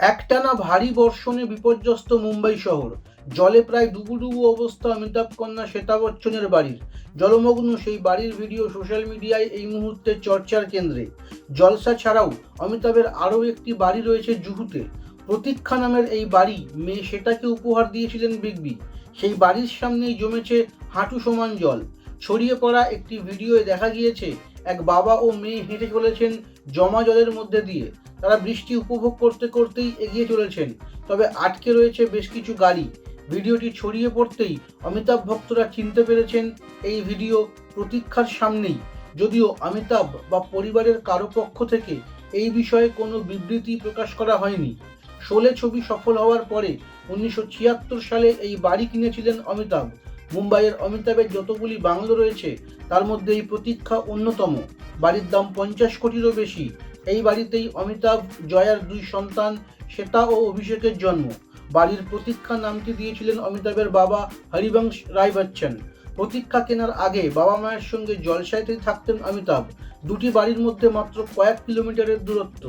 একটানা ভারী বর্ষণে বিপর্যস্ত মুম্বাই শহর। জলে প্রায় ডুবুডুবু অবস্থা অমিতাভ কন্যা শ্বেতা বচ্চনের বাড়ির। জলমগ্ন সেই বাড়ির ভিডিও সোশ্যাল মিডিয়ায় এই মুহূর্তে চর্চার কেন্দ্রে। জলসা ছাড়াও অমিতাভের আরও একটি বাড়ি রয়েছে জুহুতে। প্রতীক্ষা নামের এই বাড়ি মেয়ে সেটাকে উপহার দিয়েছিলেন বিগবি। সেই বাড়ির সামনেই জমেছে হাঁটু সমান জল। ছড়িয়ে পড়া একটি ভিডিওয়ে দেখা গিয়েছে এক বাবা ও মেয়ে হেঁটে চলেছেন জমা জলের মধ্যে দিয়ে। তারা বৃষ্টি উপভোগ করতে করতেই এগিয়ে চলেছেন। তবে আটকে রয়েছে বেশ কিছু গাড়ি। ভিডিওটি ছড়িয়ে পড়তেই অমিতাভ ভক্তরা চিনতে পেরেছেন এই ভিডিও প্রতীক্ষার সামনেই। যদিও অমিতাভ বা পরিবারের কারও পক্ষ থেকে এই বিষয়ে কোনো বিবৃতি প্রকাশ করা হয়নি। শোলে ছবি সফল হওয়ার পরে উনিশশো ছিয়াত্তর সালে এই বাড়ি কিনেছিলেন অমিতাভ। মুম্বাইয়ের অমিতাভের যতগুলি বাংলো রয়েছে, তার মধ্যে এই প্রতীক্ষা অন্যতম। বাড়ির দাম পঞ্চাশ কোটিরও বেশি। এই বাড়িতেই অমিতাভ, জয়ার দুই সন্তান, শ্বেতা ও অভিষেকের জন্ম। বাড়ির প্রতীক্ষা নামটি দিয়েছিলেন অমিতাভের বাবা হরিবংশ রায় বচ্চন। প্রতীক্ষা কেনার আগে বাবা মায়ের সঙ্গে জলসাইতেই থাকতেন অমিতাভ। দুটি বাড়ির মধ্যে মাত্র কয়েক কিলোমিটারের দূরত্ব।